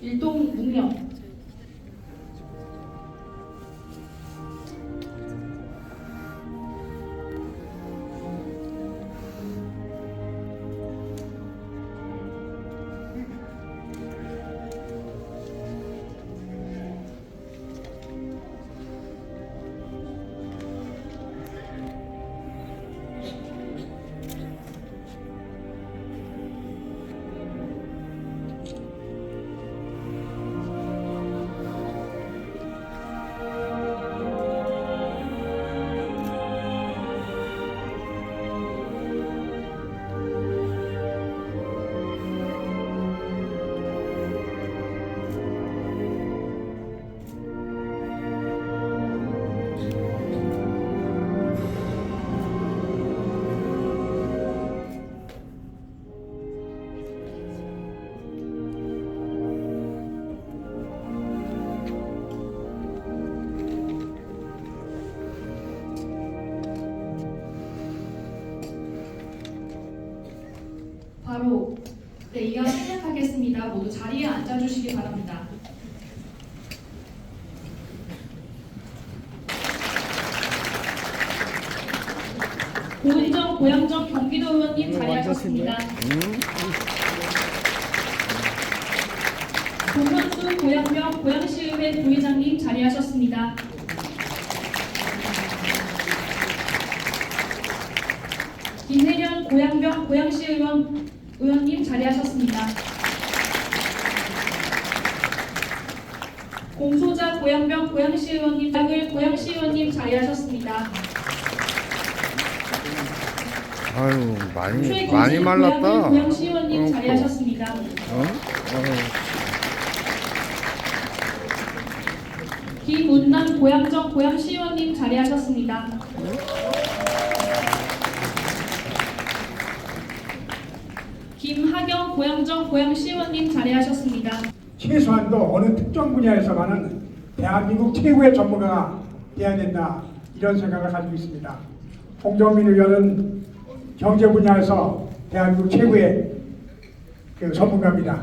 일동 묵념. 모두 자리에 앉아주시기 바랍니다. 고은정 고양정 경기도 의원님 자리하셨습니다. 조현수 고양명 고양시의회 부회장님 자리하셨습니다. 김혜련 고양병 고양시의원 의원님 자리하셨습니다. 고양병 고양시 의원님 장을 고양시 의원님 자리하셨습니다. 아유 많이 많이 말랐다. 고양을 고양시 의원님 어, 자리하셨습니다. 어? 어. 김운남 고양정 고양시 의원님 자리하셨습니다. 김하경 고양정 고양시 의원님 자리하셨습니다. 최소한도 어느 특정 분야에서만은 대한민국 최고의 전문가가 돼야 된다 이런 생각을 가지고 있습니다. 홍정민 의원은 경제 분야에서 대한민국 최고의 그 전문가입니다.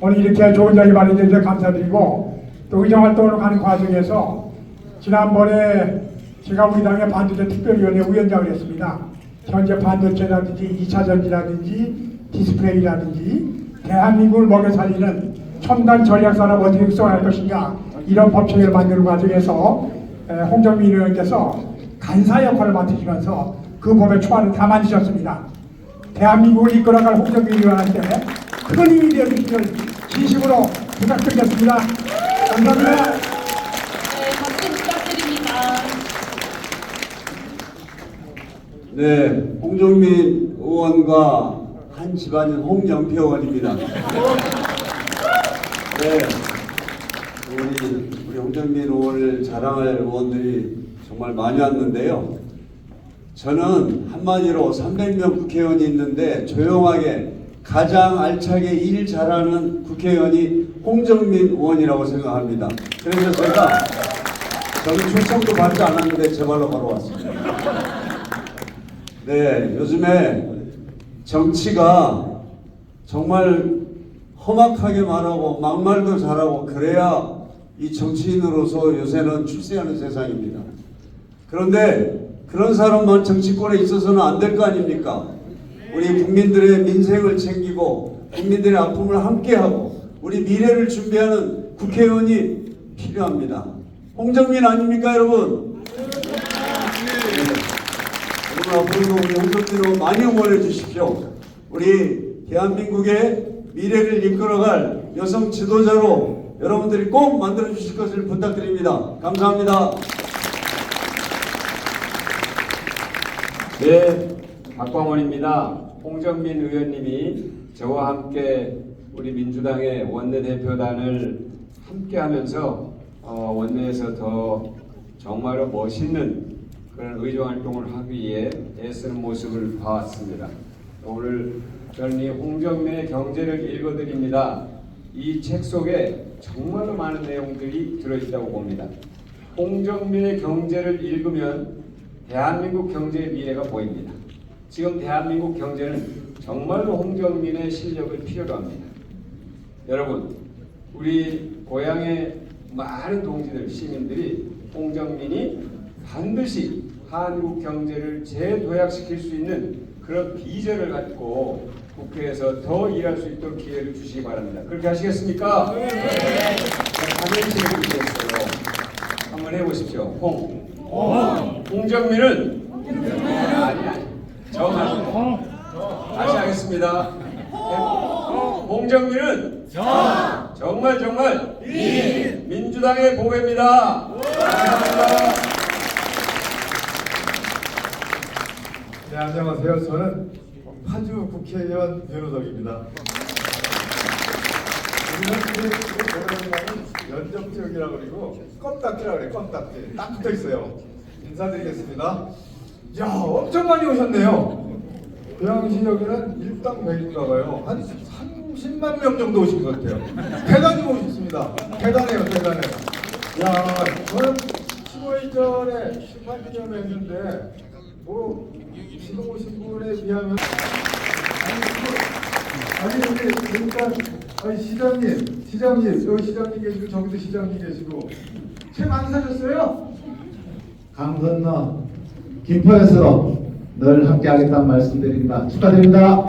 오늘 이렇게 좋은 자리 마련해 주셔서 감사드리고 또 의정 활동을 가는 과정에서 지난번에 제가 우리 당의 반도체 특별위원회 위원장을 했습니다. 현재 반도체라든지 2차 전지라든지 디스플레이라든지 대한민국을 먹여 살리는 첨단 전략산업 어떻게 육성할 것인가 이런 법칙을 만드는 과정에서 에, 홍정민 의원께서 간사 역할을 맡으시면서 그 법의 초안을 다 만드셨습니다. 대한민국을 이끌어갈 홍정민 의원한테 큰 힘이 되어주시길 진심으로 부탁드리겠습니다. 감사합니다. 네, 박수 부탁드립니다. 네, 홍정민 의원과 한 집안인 홍영표 의원입니다. 네, 우리 우리 홍정민 의원을 자랑할 의원들이 정말 많이 왔는데요. 저는 한마디로 300명 국회의원이 있는데 조용하게 가장 알차게 일 잘하는 국회의원이 홍정민 의원이라고 생각합니다. 그래서 제가 저는 초청도 받지 않았는데 제 발로 바로 왔습니다. 네, 요즘에 정치가 정말 험악하게 말하고 막말도 잘하고 그래야 이 정치인으로서 요새는 출세하는 세상입니다. 그런데 그런 사람만 정치권에 있어서는 안 될 거 아닙니까? 우리 국민들의 민생을 챙기고 국민들의 아픔을 함께하고 우리 미래를 준비하는 국회의원이 필요합니다. 홍정민 아닙니까, 여러분? 네. 여러분 앞으로도 우리 홍석진으로 많이 응원해 주십시오. 우리 대한민국의 미래를 이끌어갈 여성 지도자로 여러분들이 꼭 만들어 주실 것을 부탁드립니다. 감사합니다. 네, 박광원입니다. 홍정민 의원님이 저와 함께 우리 민주당의 원내대표단을 함께 하면서 어, 원내에서 더 정말로 멋있는 그런 의정 활동을 하기 위해 애쓰는 모습을 봐왔습니다. 오늘 저는 이 홍정민의 경제를 읽어드립니다. 이 책 속에 정말로 많은 내용들이 들어있다고 봅니다. 홍정민의 경제를 읽으면 대한민국 경제의 미래가 보입니다. 지금 대한민국 경제는 정말로 홍정민의 실력을 필요로 합니다. 여러분, 우리 고향의 많은 동지들, 시민들이 홍정민이 반드시 한국 경제를 재도약시킬 수 있는 그런 비전을 갖고 국회에서 더 일할 수 있도록 기회를 주시기 바랍니다. 그렇게 하시겠습니까? 네. 가면식을 드리겠어요. 한번 해보십시오. 홍. 홍정민은 아니 아니. 정말. 다시 하겠습니다. 홍정민은 정말 정말 민주당의 보배입니다. 감사합니다. 네, 안녕하세요. 저는 파주 국회의원 변호석입니다. 우리는 그 면접 지역이라고 그리고 껌딱지라고 그래요. 껌딱지. 딱 붙어 있어요. 인사드리겠습니다. 야, 엄청 많이 오셨네요. 고양시 여기는 일당 백인가 봐요. 한 30만 명 정도 오신 것 같아요. 대단히 오셨습니다. 대단해요, 대단해요. 야, 저는 15일 전에 심판 기념회 했는데 뭐 지금 오신 분에 비하면 아니 우리 그러니까 아니 시장님 시장님 여기 시장님 계시고 저기도 시장님 계시고 책 안 사셨어요? 강 건너 김포에서 늘 함께 하겠다는 말씀드립니다. 축하드립니다.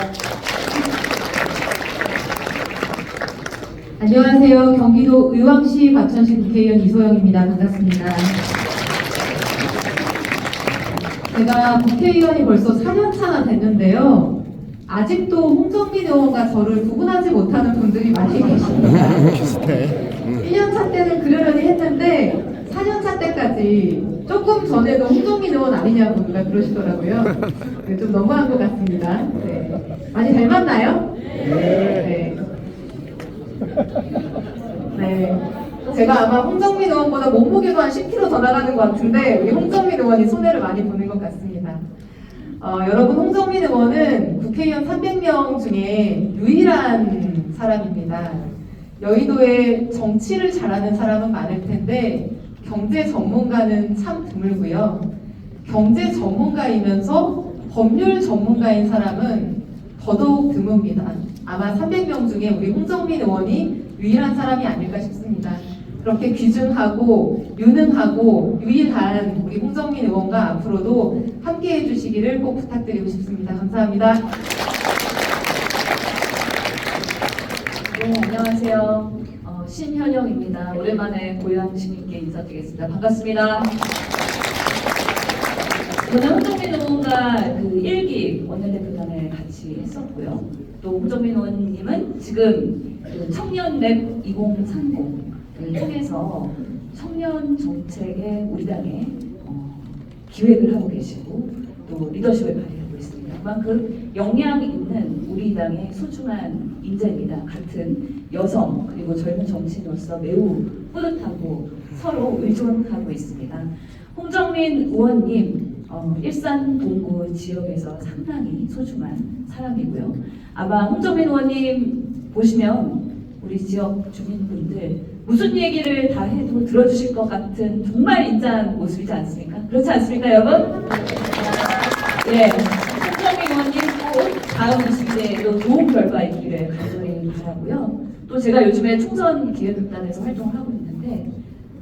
안녕하세요. 경기도 의왕시 과천시 국회의원 이소영입니다. 반갑습니다. 제가 국회의원이 벌써 4년 차나 됐는데요. 아직도 홍정민 의원과 저를 구분하지 못하는 분들이 많이 계십니다. 1년 차 때는 그러려니 했는데 4년 차 때까지 조금 전에도 홍정민 의원 아니냐고 누가 그러시더라고요. 네, 좀 너무한 것 같습니다. 네. 많이 닮았나요? 네. 네. 제가 아마 홍정민 의원보다 몸무게도 한 10kg 더 나가는 것 같은데 우리 홍정민 의원이 손해를 많이 보는 것 같습니다. 어, 여러분 홍정민 의원은 국회의원 300명 중에 유일한 사람입니다. 여의도에 정치를 잘하는 사람은 많을 텐데 경제 전문가는 참 드물고요. 경제 전문가이면서 법률 전문가인 사람은 더더욱 드뭅니다. 아마 300명 중에 우리 홍정민 의원이 유일한 사람이 아닐까 싶습니다. 그렇게 귀중하고 유능하고 유일한 우리 홍정민 의원과 앞으로도 함께 해 주시기를 꼭 부탁드리고 싶습니다. 감사합니다. 네, 안녕하세요. 어, 신현영입니다. 오랜만에 고향 시민께 인사드리겠습니다. 반갑습니다. 저는 홍정민 의원과 그 일기 원내대표단을 같이 했었고요. 또 홍정민 의원님은 지금 그 청년 랩 2030을 통해서 청년 정책에 우리 당에 어, 기획을 하고 계시고 또 리더십을 발휘하고 있습니다. 그만큼 역량 있는 우리 당의 소중한 인재입니다. 같은 여성 그리고 젊은 정치인으로서 매우 뿌듯하고 서로 의존하고 있습니다. 홍정민 의원님 어, 일산 동구 지역에서 상당히 소중한 사람이고요. 아마 홍정민 의원님 보시면 우리 지역 주민분들 무슨 얘기를 다 해도 들어주실 것 같은 정말 인자한 모습이지 않습니까? 그렇지 않습니까, 여러분? 예, 홍정민 의원님 꼭 다음 20대에도 좋은 결과 있기를 간절히 바라고요. 또 제가 요즘에 충선 기획극단에서 활동을 하고 있는데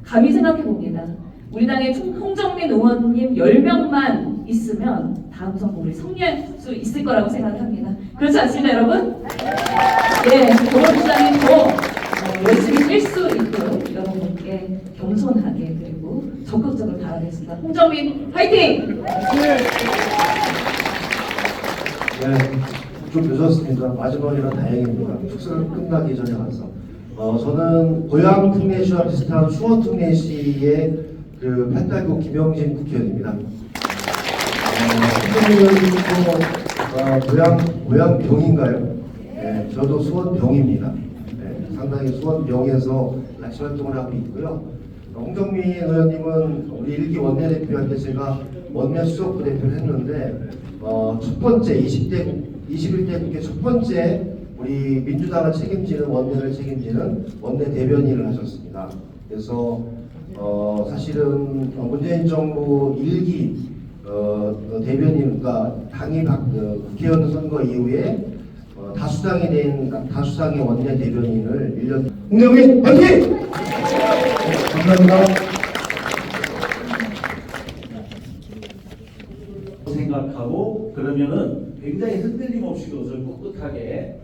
감히 생각해 봅니다. 우리 당의 총- 홍정민 의원님 10명만 있으면 다음 선거 우리 승리할 수 있을 거라고 생각을 합니다. 그렇지 않습니까, 여러분? 예, 도로시장이 더 어, 열심히 뛸수 있도록 여러분께 겸손하게 그리고 적극적으로 바라겠습니다. 홍정민 화이팅! 네, 좀 늦었습니다. 마지막이라 다행입니다. 축사가 끝나기 전에 와서. 어, 저는 고향 특례시와 비슷한 수원 특례시의 그 8달구 김영진 국회의원입니다. 어, 국회의원님도 어, 고향, 고향 병인가요? 네, 저도 수원 병입니다. 네, 상당히 수원 병에서 같이 활동을 하고 있고요. 홍정민 의원님은 우리 일기 원내대표한테 제가 원내 수석부 대표를 했는데 어, 첫 번째 20대 21대 국회 첫 번째 우리 민주당을 책임지는 원내를 책임지는 원내 대변인을 하셨습니다. 그래서 어, 사실은 문재인 정부 일기 어, 어, 대변인, 그러니까 당이 박, 어, 국회의원 선거 이후에 어, 다수당이 된 다수당의 원내 대변인을 1년 홍정민 화이팅! 감사합니다. 생각하고 그러면은 굉장히 흔들림 없이 그것을 꿋꿋하게 에,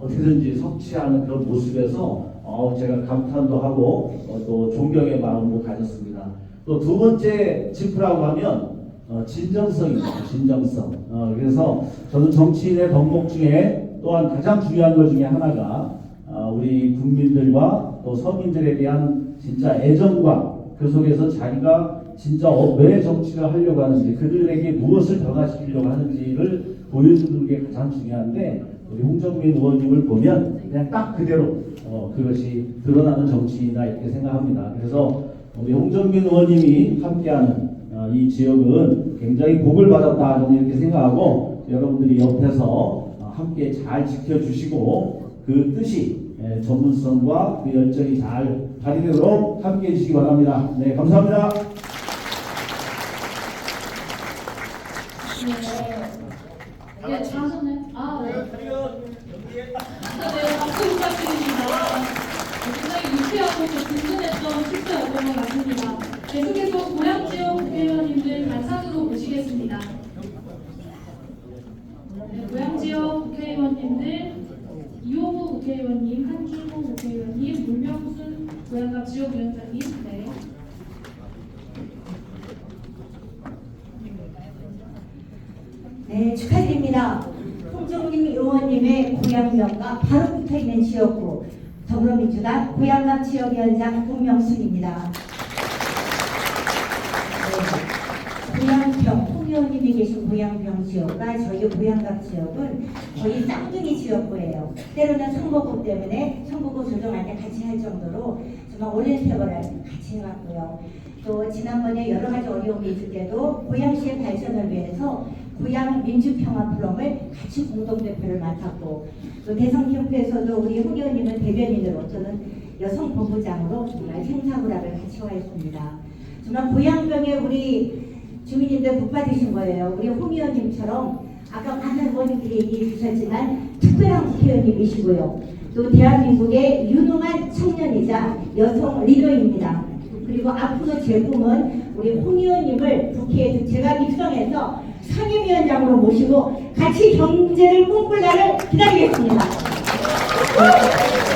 어떻게든지 성취하는 그런 모습에서 어, 제가 감탄도 하고 어, 또 존경의 마음도 가졌습니다. 또 두 번째 지프라고 하면 어, 진정성입니다. 진정성. 어, 그래서 저는 정치인의 덕목 중에 또한 가장 중요한 것 중에 하나가 어, 우리 국민들과 또 서민들에 대한 진짜 애정과 그 속에서 자기가 진짜 어, 왜 정치를 하려고 하는지 그들에게 무엇을 변화시키려고 하는지를 보여주는 게 가장 중요한데 우리 홍정민 의원님을 보면 그냥 딱 그대로 어, 그것이 드러나는 정치인이다 이렇게 생각합니다. 그래서 우리 홍정민 의원님이 함께하는 어, 이 지역은 굉장히 복을 받았다 저는 이렇게 생각하고 여러분들이 옆에서 어, 함께 잘 지켜주시고 그 뜻이 예, 전문성과 그 열정이 잘 발휘되도록 함께 해주시기 바랍니다. 네, 감사합니다. 네. 네, 자선은 아, 네. 네, 박수 부탁드립니다. 굉장히 유쾌하고 또 든든했던 축제였던 것 같습니다. 계속해서 고향 지역 국회의원님들 단상으로 모시겠습니다. 네, 고향 지역 국회의원님들 이호구 국회의원님, 한준호 국회의원님, 물명순 고향갑 지역위원장님, 네. 네, 축하드립니다. 홍정민 의원님의 고향명과 바로 붙어 있는 지역구 더불어민주당 고향갑 지역위원장 문명순입니다. 네, 고향평, 홍 의원님이 계신 고향평 지역과 저희 고향갑 지역은 거의 쌍둥이 지역구예요. 때로는 선거구 때문에 선거구 조정할 때 같이 할 정도로 정말 오랜 세월을 같이 해왔고요. 또 지난번에 여러 가지 어려움이 있을 때도 고양시의 발전을 위해서 고양 민주평화 프롬을 같이 공동대표를 맡았고 또 대성협회에서도 우리 홍 의원님은 대변인으로 저는 여성 본부장으로 정말 생사구락을 같이 와있습니다. 정말 고양병에 우리 주민님들 복 받으신 거예요. 우리 홍 의원님처럼 아까 많은 의원님들이 얘기해 주셨지만 특별한 국회의원님이시고요. 또 대한민국의 유능한 청년이자 여성 리더입니다. 그리고 앞으로 제 꿈은 우리 홍 의원님을 국회에 제가 입성해서 상임위원장으로 모시고 같이 경제를 꿈꿀 날을 기다리겠습니다.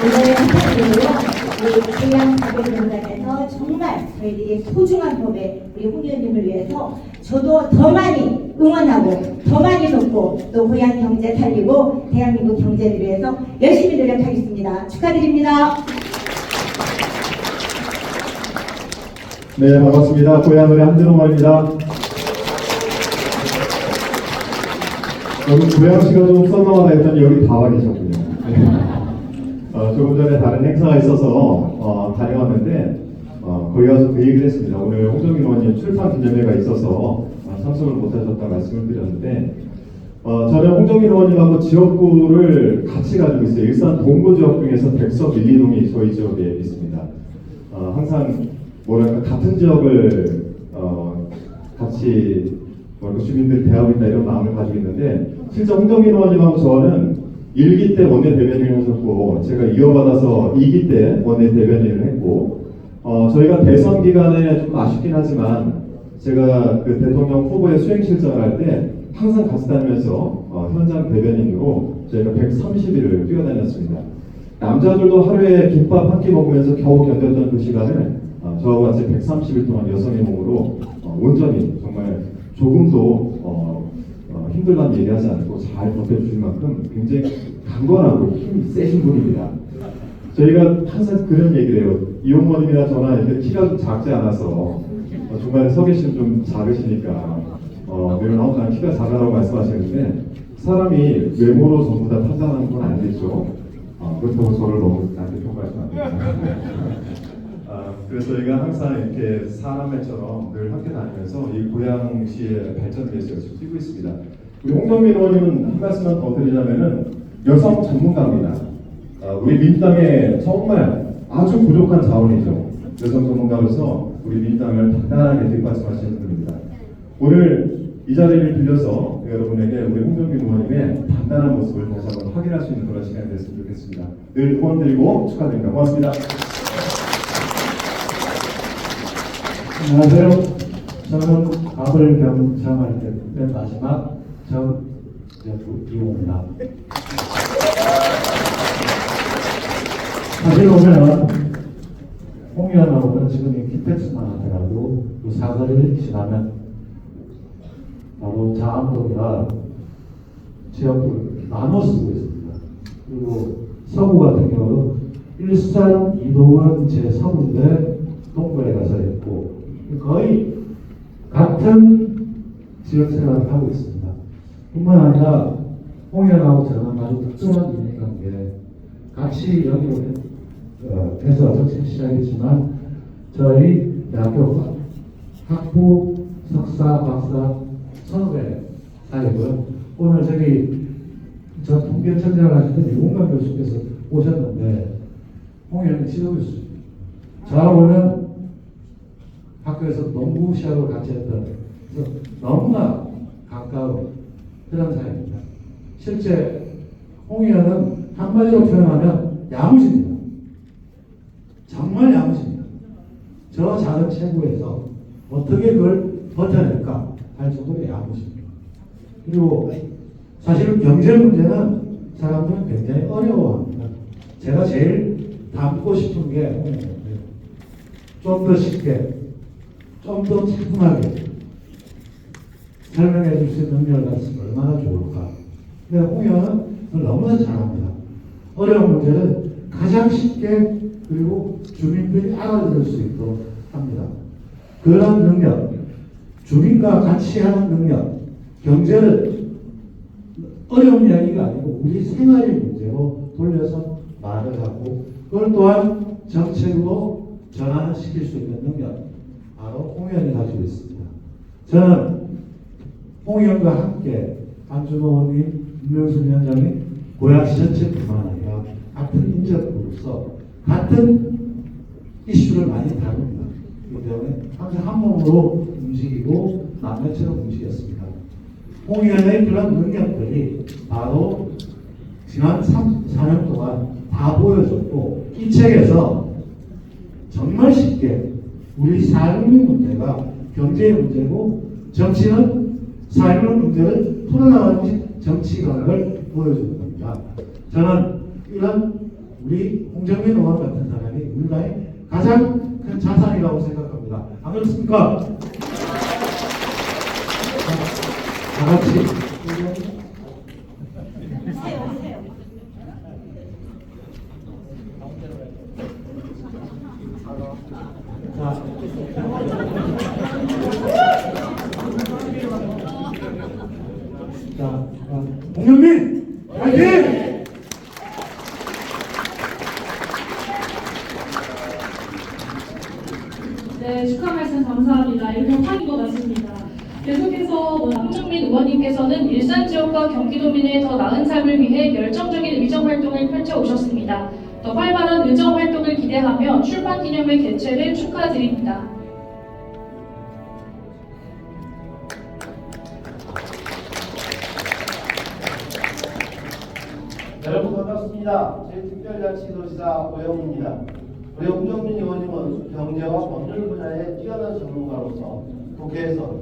오늘 부탁드리고요. 우리 대양 가게공단에서 정말 저희들이 소중한 법에 우리 홍 의원님을 위해서 저도 더 많이 응원하고 더 많이 돕고 또 고향 경제 살리고 대한민국 경제를 위해서 열심히 노력하겠습니다. 축하드립니다. 네, 반갑습니다. 고향을의 한준호입니다. 여기 고양시가 좀 썰렁하다 했더니 여기 다 와 계셨군요. 네. 어, 조금 전에 다른 행사가 있어서 어, 다녀왔는데 어, 거기 가서 그 얘기를 했습니다. 오늘 홍정민 의원님 출판 기념회가 있어서 어, 참석을 못하셨다 말씀을 드렸는데 어, 저는 홍정민 의원님하고 지역구를 같이 가지고 있어요. 일산 동구 지역 중에서 백석 1, 2동이 저희 지역에 있습니다. 어, 항상 뭐랄까 같은 지역을 어, 같이 뭐랄까 주민들 대하고 있다 이런 마음을 가지고 있는데 실제 홍정민 의원님하고 저는 1기 때 원내 대변인을 하셨고 제가 이어받아서 2기 때 원내 대변인을 했고 어, 저희가 대선 기간에 좀 아쉽긴 하지만 제가 그 대통령 후보의 수행 실정을 할 때 항상 같이 다니면서 어, 현장 대변인으로 저희가 130일을 뛰어다녔습니다. 남자들도 하루에 김밥 한 끼 먹으면서 겨우 견뎠던 그 시간을 어, 저하고 같이 130일 동안 여성의 몸으로 어, 온전히 정말 조금도 어, 어, 힘들만 얘기하지 않고 잘 버텨주신 만큼 굉장히 강건하고 힘이 세신 분입니다. 저희가 항상 그런 얘기를 해요. 이용모님이나 저나 이렇게 키가 좀 작지 않아서 어, 중간에 서 계시면 좀 작으시니까 어, 내가 나온 난 키가 작아라고 말씀하시는데 사람이 외모로 전부 다 판단하는 건 아니겠죠. 아, 그렇다고 저를 너무 나한테 평가하시면 안 됩니다. 아, 그래서 저희가 항상 이렇게 사람들처럼 늘 함께 다니면서 이 고양시의 발전을 위해서 열심히 뛰고 있습니다. 우리 홍정민 의원님은 한 말씀만 더 드리자면은 여성 전문가입니다. 아, 우리 민주당의 정말 아주 부족한 자원이죠. 여성 전문가로서 우리 민주당을 단단하게 뒷받침하시는 분입니다. 오늘 이 자리를 빌려서 여러분에게 우리 홍정민 의원님의 단단한 모습을 다시 한번 확인할 수 있는 그런 시간이 됐으면 좋겠습니다. 늘 후원 드리고 축하드립니다. 고맙습니다. 안녕하세요. 저는 밥을 경청할 때 맨 마지막 저 이호입니다. 사실 보면 홍의원하고는 지금 이 키텍스만 하더라도 그 사거리를 지나면 바로 자암동이나 지역을 나눠 쓰고 있습니다. 그리고 서구 같은 경우는 일산 이동은 제 서구인데 동구에 가서 있고 거의 같은 지역 생활을 하고 있습니다. 뿐만 아니라 홍현하고 저는 아주 특별한 인연관계 같이 여기 어, 해서 정책 시작했지만 저희 대학교 학부 석사 박사 선후배 사이고요. 오늘 저기 저 통계 천재를 하시던 유공관 교수께서 오셨는데 홍현이 지도 교수 저하고는 학교에서 농구 시합을 같이 했던 그래서 너무나 가까운 그런 사이입니다. 실제 홍의원은 한마디로 표현하면 야무집니다. 정말 야무집니다. 저 작은 체구에서 어떻게 그걸 버텨낼까 할 정도로 야무집니다. 그리고 사실 경제 문제는 사람들은 굉장히 어려워합니다. 제가 제일 담고 싶은 게. 좀 더 쉽게 좀 더 차분하게 설명해 줄 수 있는 능력을 가졌으면 얼마나 좋을까. 근데 홍영은 너무나 잘합니다. 어려운 문제를 가장 쉽게 그리고 주민들이 알아들을 수 있도록 합니다. 그런 능력, 주민과 같이 하는 능력, 경제를 어려운 이야기가 아니고 우리 생활의 문제로 돌려서 말을 하고 그걸 또한 정책으로 전환시킬 수 있는 능력, 바로 홍의원이 가지고 있습니다. 저는 홍의원과 함께 안준호 의원님, 윤명수 위원장님, 고양시 전체뿐만 아니라 같은 인접으로서 같은 이슈를 많이 다룹니다. 때문에 항상 한 몸으로 움직이고 남매처럼 움직였습니다. 홍의원의 그런 능력들이 바로 지난 3, 4년 동안 다 보여줬고 이 책에서 정말 쉽게 우리 삶의 문제가 경제의 문제고 정치는 삶의 문제를 풀어나가는 걸 보여주는 겁니다. 저는 이런 우리 홍정민 의원 같은 사람이 우리나라의 가장 큰 자산이라고 생각합니다. 안 그렇습니까? 다 같이 자, 자, 홍영민 화이팅! 네, 축하 말씀 감사합니다. 이렇게 확인 것 같습니다. 계속해서 뭐 황정민 의원님께서는 일산 지역과 경기도민의 더 나은 삶을 위해 열정적인 의정 활동을 펼쳐 오셨습니다. 더 활발한 의정 활동을 기대하며 출판 기념회 개최를 축하드립니다. 여러분 반갑습니다. 제 특별자치도지사 오영입니다. 우리 홍정민 의원님은 경제와 법률 분야의 뛰어난 전문가로서 국회에서